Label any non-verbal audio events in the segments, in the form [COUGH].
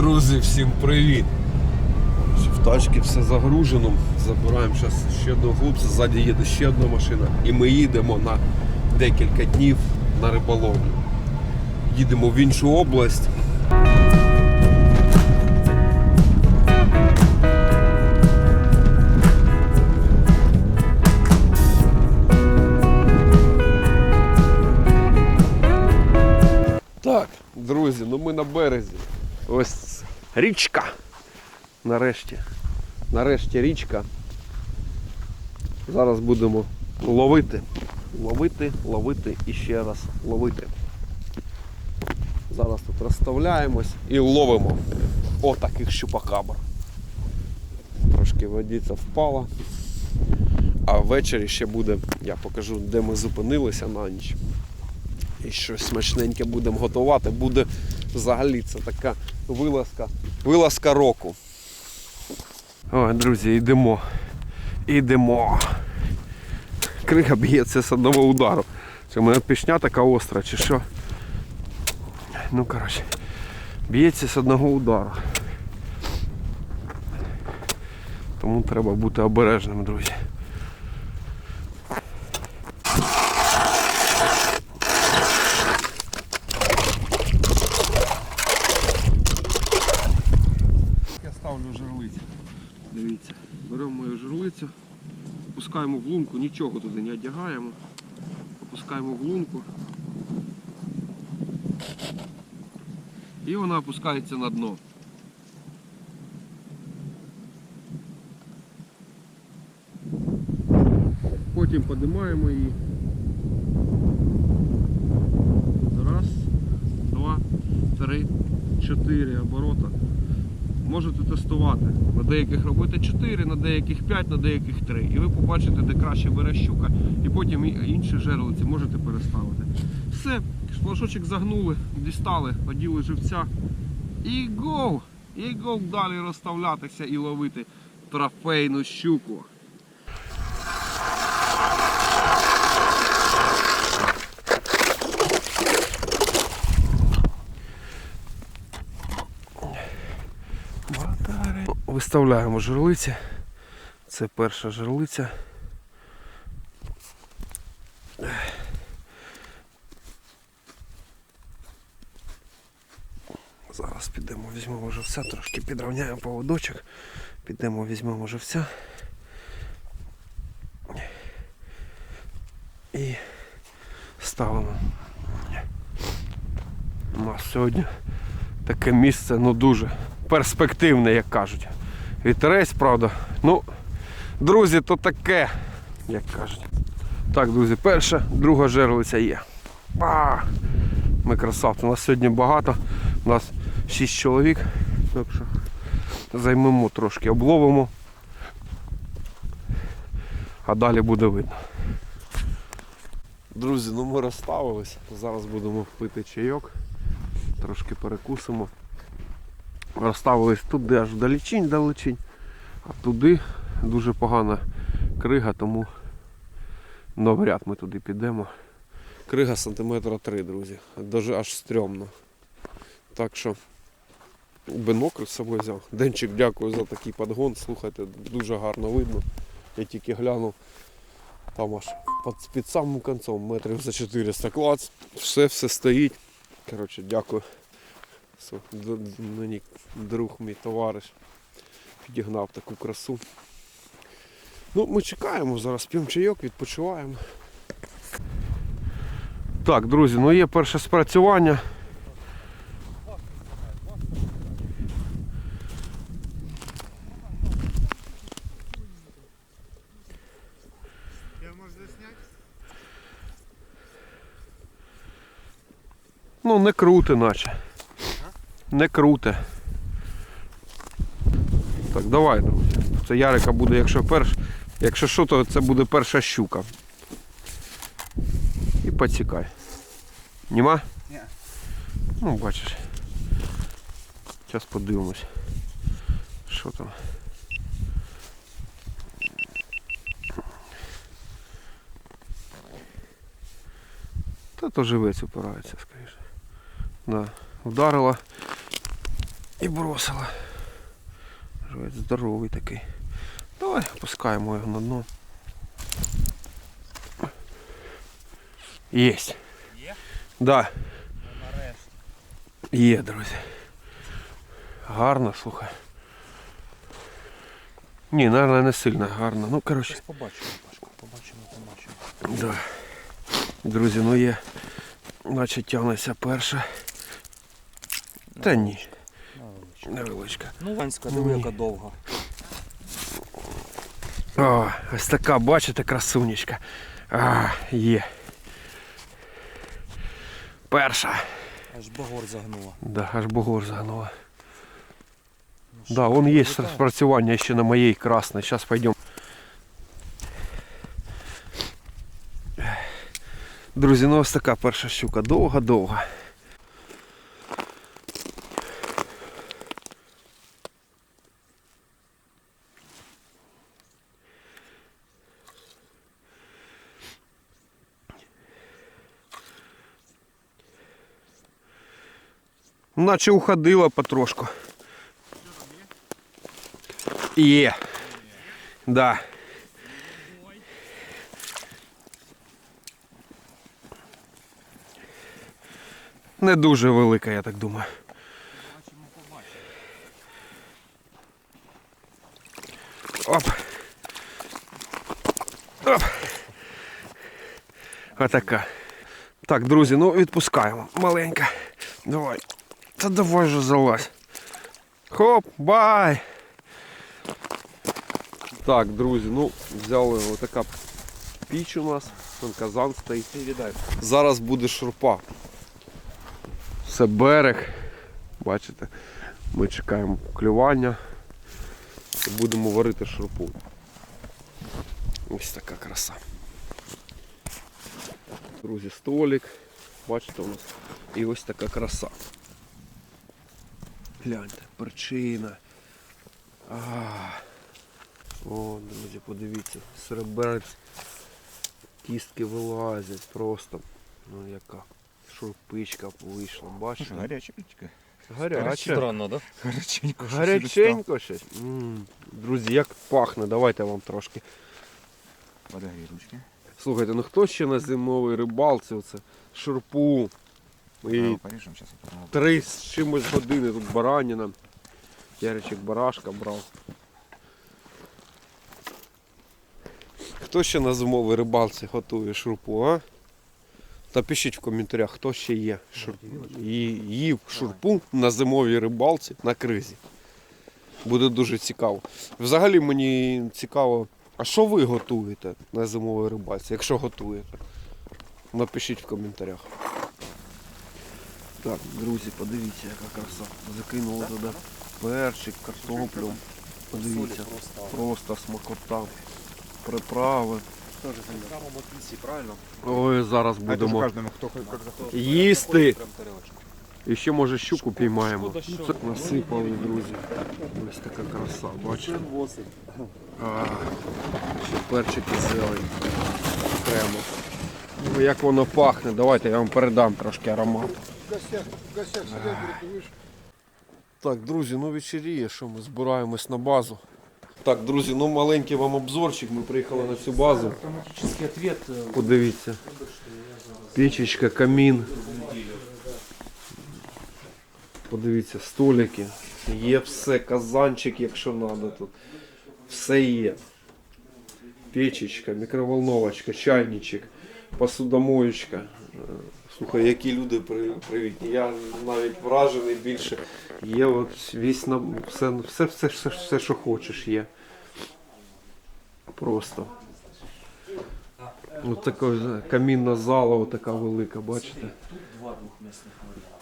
Друзі, всім привіт! В тачці все загружено. Забираємо зараз ще одного хлопця, ззаді їде ще одна машина. І ми їдемо на декілька днів на риболовлю. Їдемо в іншу область. Друзі, ну ми на березі. Ось річка. Нарешті. Нарешті річка. Зараз будемо ловити. Ловити, ловити і ще раз ловити. Зараз тут розставляємось і ловимо отаких щупакабр. Трошки водиця впала. А ввечері ще буде, я покажу, де ми зупинилися на ніч. І щось смачненьке будемо готувати. Буде взагалі це така вилазка, вилазка року. Ой, друзі, йдемо. Йдемо. Крига б'ється з одного удару. Це в мене пішня така остра, чи що? Ну, коротше, б'ється з одного удару. Тому треба бути обережним, друзі. Опускаємо в лунку, нічого туди не одягаємо. Опускаємо в лунку. І вона опускається на дно. Потім подимаємо її. Раз, два, три, чотири оборота. Можете тестувати. На деяких робити 4, на деяких 5, на деяких 3. І ви побачите, де краще бере щука, і потім інші жерлиці можете переставити. Все, шлашочок загнули, дістали, оділи живця. І гоу! І гоу далі розставлятися і ловити трофейну щуку. Виставляємо жерлиці. Це перша жерлиця. Зараз підемо, візьмемо живця, трошки підрівняємо поводочок. Підемо, візьмемо живця. І ставимо. У нас сьогодні таке місце ну дуже перспективне, як кажуть. Вітерець, правда. Ну, друзі, то таке, як кажуть. Так, друзі, перша, друга жерлиця є. Ба! Ми красавці. У нас сьогодні багато. У нас 6 чоловік. Так що займемо трошки, обловимо. А далі буде видно. Друзі, ну ми розставились. Зараз будемо пити чайок. Трошки перекусимо. Розставились туди аж вдалечінь, далечінь, а туди дуже погана крига, тому навряд ми туди підемо. Крига сантиметра 3, друзі. Дуже аж стрьомно. Так що бинокль з собою взяв. Денчик, дякую за такий подгон. Слухайте, дуже гарно видно. Я тільки глянув. Там аж під, під самим концом метрів за 400 клац. Все, все стоїть. Коротше, дякую. Мені друг мій товариш підігнав таку красу. Ну, ми чекаємо, зараз п'ємо чайок, відпочиваємо. Так, друзі, ну є перше спрацювання. Ну, не круте, наче. Не круте. Так, давай, друзі. Це Ярика буде, якщо перш. Якщо що, то це буде перша щука. І поцікай. Нема? Ні. Ну, бачиш. Зараз подивимось. Що там? Та то живець упирається, скоріше. Да. Вдарила І бросила. Живець здоровий такий. Давай опускаємо його на дно. Єсть. Є? Да, є, друзі. Гарно, слухай. Ні, наверное, не сильно гарно. Ну, коротше. Побачимо, Пашко, побачимо, побачимо. Да. Друзі, ну є. Наче тягнеться перша. Та ні. Невеличка. Ну, Ванська, диви, яка довга. О, ось така, бачите, красунечка. А, є. Перша. Аж багор загнула. Да, аж бугор загнула. Ну, Да, вон є витягує? спрацювання ще на моей красной. Сейчас пойдем. Друзі, ну ось така перша щука. Довга-довга. Наче уходила потрошку. Є. Да. Не дуже велика, я так думаю. Оп. Оп. Отака. Так, друзі, ну відпускаємо. Маленька. Давай. Та давай же залазь. Хоп, бай. Так, друзі, ну взяли отака піч у нас. Там казан стоїть. Зараз буде шурпа. Це берег. Бачите, ми чекаємо клювання і будемо варити шурпу. Ось така краса. Друзі, столик. Бачите у нас. І ось така краса. Гляньте, перчина. А. О, друзі, подивіться, серебрець. Кістки вилазять просто. Ну яка шурпичка вийшла, бачите? Гаряченько. Гаряче. Странно, да? Гаряченько. Гаряченько щось. М, Друзі, як пахне, давайте я вам трошки. Подагрій ручки. Слухайте, ну хто ще на зимовій рибалці оце шурпу. І Ну, три з чимось години тут бараніна. Яричок барашка брав. Хто ще на зимовій рибалці готує шурпу, а? Та пишіть в коментарях, хто ще є. Шур... ї- Їв шурпу на зимовій рибалці на кризі. Буде дуже цікаво. Взагалі мені цікаво, а що ви готуєте на зимовій рибалці, якщо готуєте? Напишіть в коментарях. Так, друзі, подивіться, яка краса. Закинули туди перчик, картоплю. Подивіться, просто смакота. Приправи. Тоже правильно? Ой, зараз будемо їсти. І ще може щуку піймаємо. Це Насипали, друзі. Ось така краса, бачите? А, ще перчики зелень. Окремо. Ну, Як воно пахне, давайте я вам передам трошки аромату В гостях, в гостях сидят, говорят, ты вышел. Так, друзі, ну вечеріє, що ми збираємось на базу. Так, друзі, ну маленький вам обзорчик. Ми приїхали на цю базу. Автоматический ответ. э, Подивіться. Печечка, камін. Подивіться, столики. Є все, казанчик, якщо треба тут. Все є. Печечка, мікроволновочка, чайничок, посудомоєчка. Слухай, які люди привітні. Я навіть вражений більше. Є от весь на все, все, все, все, все, що хочеш є. Просто. Ось така камінна зала, ось така велика, бачите? Два двухместных номера.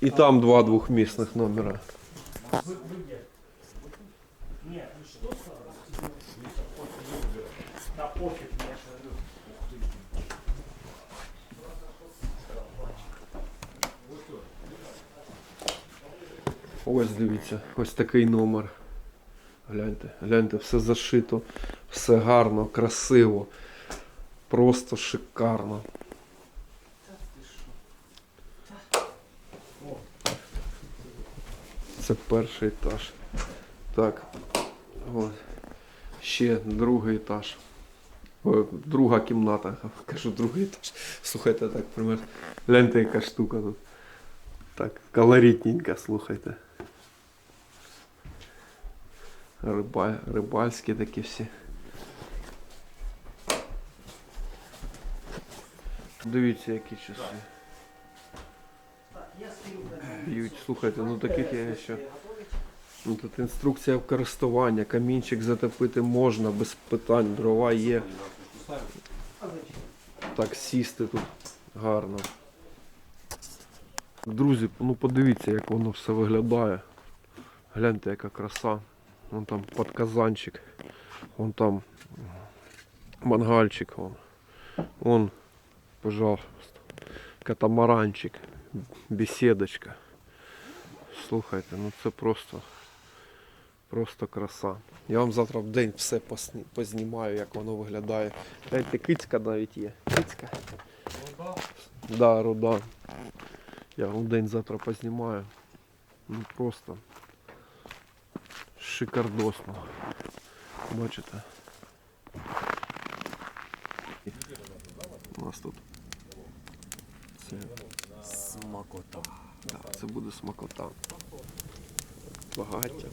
І там два двохмісних номера. Ось дивіться, ось такий номер. Гляньте, гляньте, все зашито, все гарно, красиво. Просто шикарно. Це перший етаж. Так. От. Ще другий етаж. О, друга кімната. [LAUGHS] Кажу, другий етаж. Слухайте, так, пример. Гляньте, яка штука тут. Так, колоритненько, слухайте. Риба... Рибальські такі всі. Дивіться, які часи. Б'ють, слухайте, ну таких я ще. Ну, тут інструкція користування, камінчик затопити можна, без питань, дрова є. Так, сісти тут гарно. Друзі, ну подивіться, як воно все виглядає. Гляньте, яка краса. Вон там подказанчик. Вон там мангальчик. Вон, вон пожалуйста. Катамаранчик. Беседочка. Слухайте, ну це просто. Просто краса. Я вам завтра в день все познімаю, як воно виглядає. Гляньте, кицька навіть є. Кицька. Да, руда. Я вам в день завтра познімаю. Ну просто шикардосно. Бачите? У нас тут. Це, Смакота. да, це буде смакота. Багаття.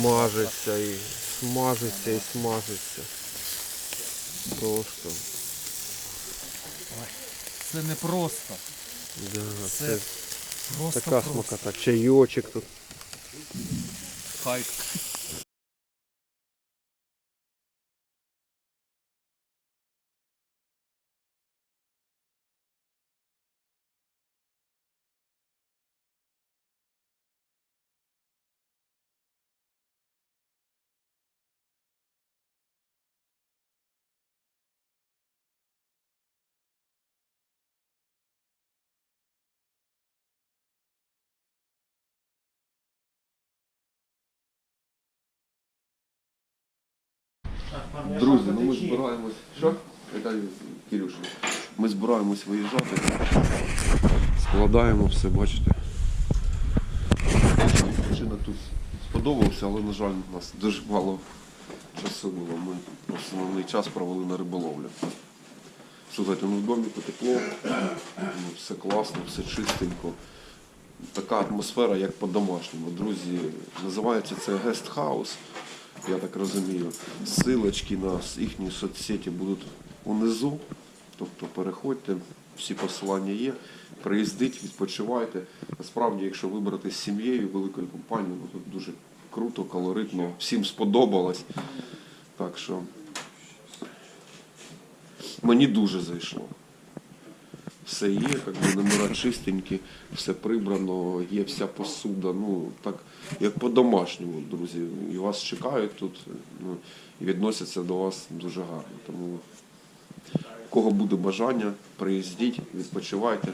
Смажиться і смажиться і смажиться. Просто. Це не просто. Да, Це це Просто така просто. смакота. Чайочок тут. Хайп. Друзі, ну ми збираємось. Що? Віталій Кирюша. Ми збираємось виїжджати. Складаємо все, бачите. Відпочинок тут сподобався, але, на жаль, у нас дуже мало часу було. Ми основний час провели на риболовлю. Слухайте, ну в доміку тепло, ну, все класно, все чистенько. Така атмосфера, як по-домашньому. Друзі, називається це гестхаус, я так розумію. Силочки на їхні соцсеті будуть унизу. Тобто переходьте, всі посилання є. Приїздіть, відпочивайте. Насправді, якщо вибрати з сім'єю великою компанією, ну, тут дуже круто, колоритно, всім сподобалось. Так що мені дуже зайшло. Все є, як би номера чистенькі, все прибрано, є вся посуда. Ну так як по-домашньому, друзі. І вас чекають тут, ну, і відносяться до вас дуже гарно. Тому кого буде бажання, приїздіть, відпочивайте.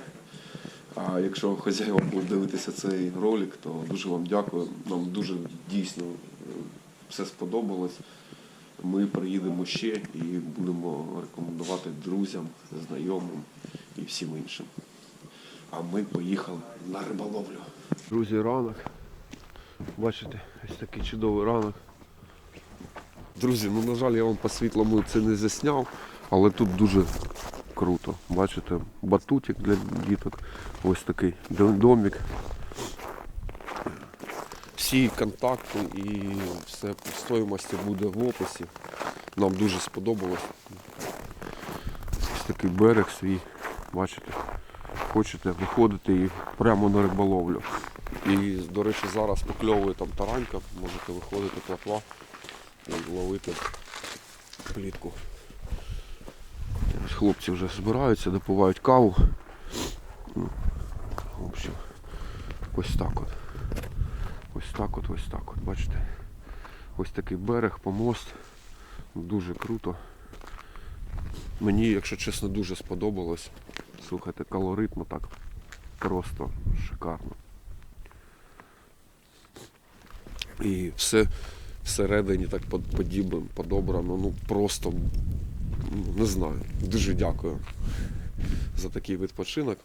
А якщо хазяїва будуть дивитися цей ролик, то дуже вам дякую. Нам дуже дійсно е, все сподобалось. Ми приїдемо ще і будемо рекомендувати друзям, знайомим і всім іншим. А ми поїхали на риболовлю. Друзі, ранок. Бачите, ось такий чудовий ранок. Друзі, ну на жаль, я вам по світлому це не засняв, але тут дуже круто. Бачите, батутик для діток. Ось такий домик. Всі контакти і все стоїмості буде в описі. Нам дуже сподобалось. Ось такий берег свій, бачите, хочете виходити і прямо на риболовлю. І, до речі, зараз покльовує там таранька, можете виходити платва і ловити плітку. Хлопці вже збираються, допивають каву. В общем, ось так от. Ось так от, ось так от, бачите? Ось такий берег, помост. Дуже круто. Мені, якщо чесно, дуже сподобалось. Слухайте, колоритно так. Просто шикарно. І все всередині так под- подібно, подобрано. Ну просто не знаю. Дуже дякую за такий відпочинок.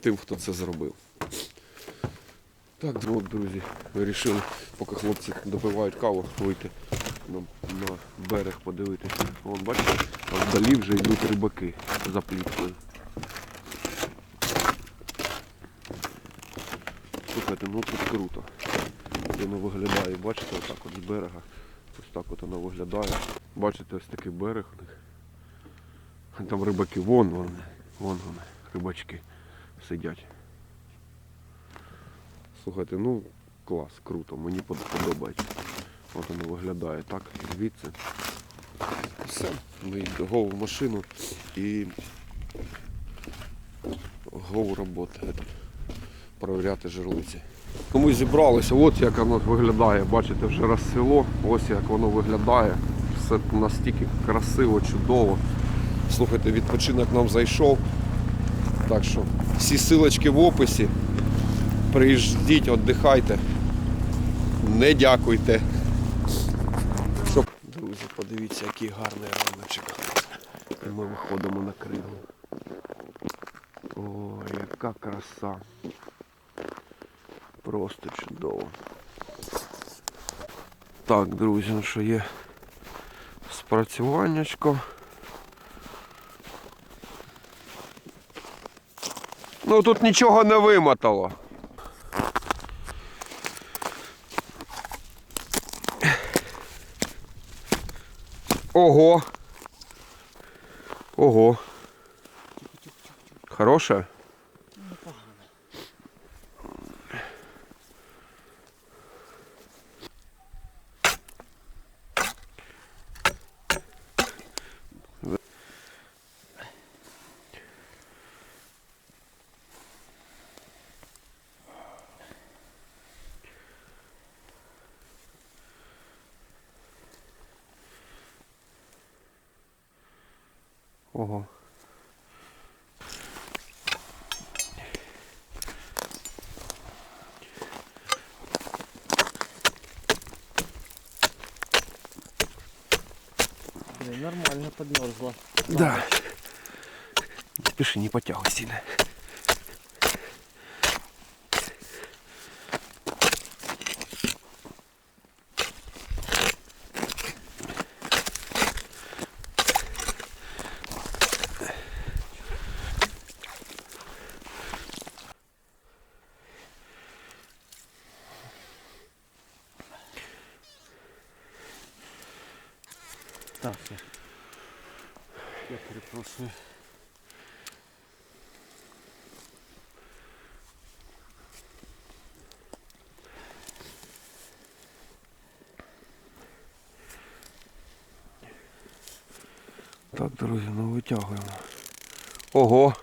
Тим, хто це зробив. Так, от, друзі, вирішили, поки хлопці допивають каву, вийти на, на берег подивитися. Вон, бачите, а вдалі вже йдуть рибаки за пліткою. Слухайте, ну тут круто. Воно виглядає, бачите, отак от з берега. Ось так от воно виглядає. Бачите, ось такий берег у них. Там рибаки, вон вони, вон вони, рибачки сидять. Слухайте, ну клас, круто, мені подобається. От воно виглядає так, звідси. Все, ми йдемо в машину і гов роботи. Провіряти жерлиці. Ми зібралися, от як воно виглядає, бачите, вже розсвіло, ось як воно виглядає. Все настільки красиво, чудово. Слухайте, відпочинок нам зайшов. Так що всі силочки в описі. Приїжджіть, віддихайте. Не дякуйте. Щоб... Друзі, подивіться, який гарний раночок. І ми виходимо на кригу. Ой, яка краса. Просто чудово. Так, друзі, ну що є спрацюваннячко. Ну тут нічого не вимотало. Ого. Ого. Хороше? Ого. Нормально подмерзла. Да. Пиши, не потягивай сильно. Так, друзі, ну витягуємо. Ого.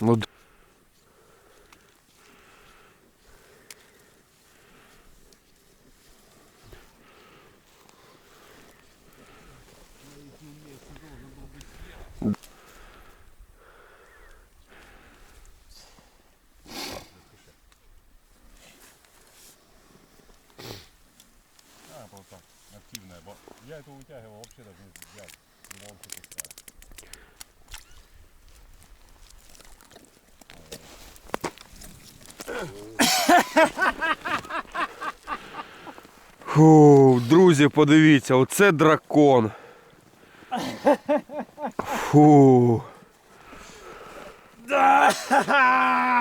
Ну, Фу, друзі, подивіться, оце дракон. Фу.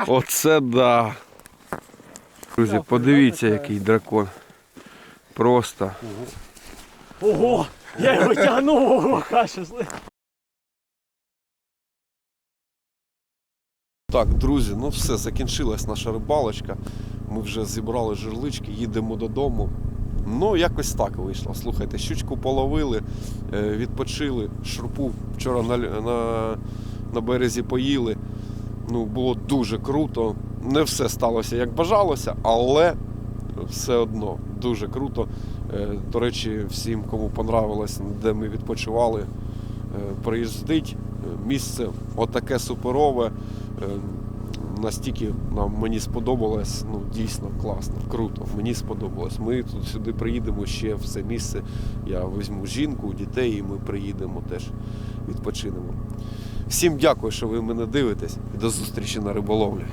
Оце да. Друзі, подивіться, який дракон. Просто. Ого! Я його тягнув, ого, каша Так, друзі, ну все, закінчилась наша рибалочка. Ми вже зібрали жерлички, їдемо додому. Ну, якось так вийшло. Слухайте, щучку половили, е, відпочили, шурпу вчора на, на на березі поїли. Ну, було дуже круто. Не все сталося як бажалося, але все одно дуже круто. Е, До речі, всім, кому понравилось, де ми відпочивали, е, приїздить. Місце отаке суперове. Е, Настільки нам мені сподобалось, ну дійсно класно, круто. Мені сподобалось. Ми тут сюди приїдемо ще в це місце. Я візьму жінку, дітей, і ми приїдемо теж відпочинемо. Всім дякую, що ви мене дивитесь, до зустрічі на риболовлі.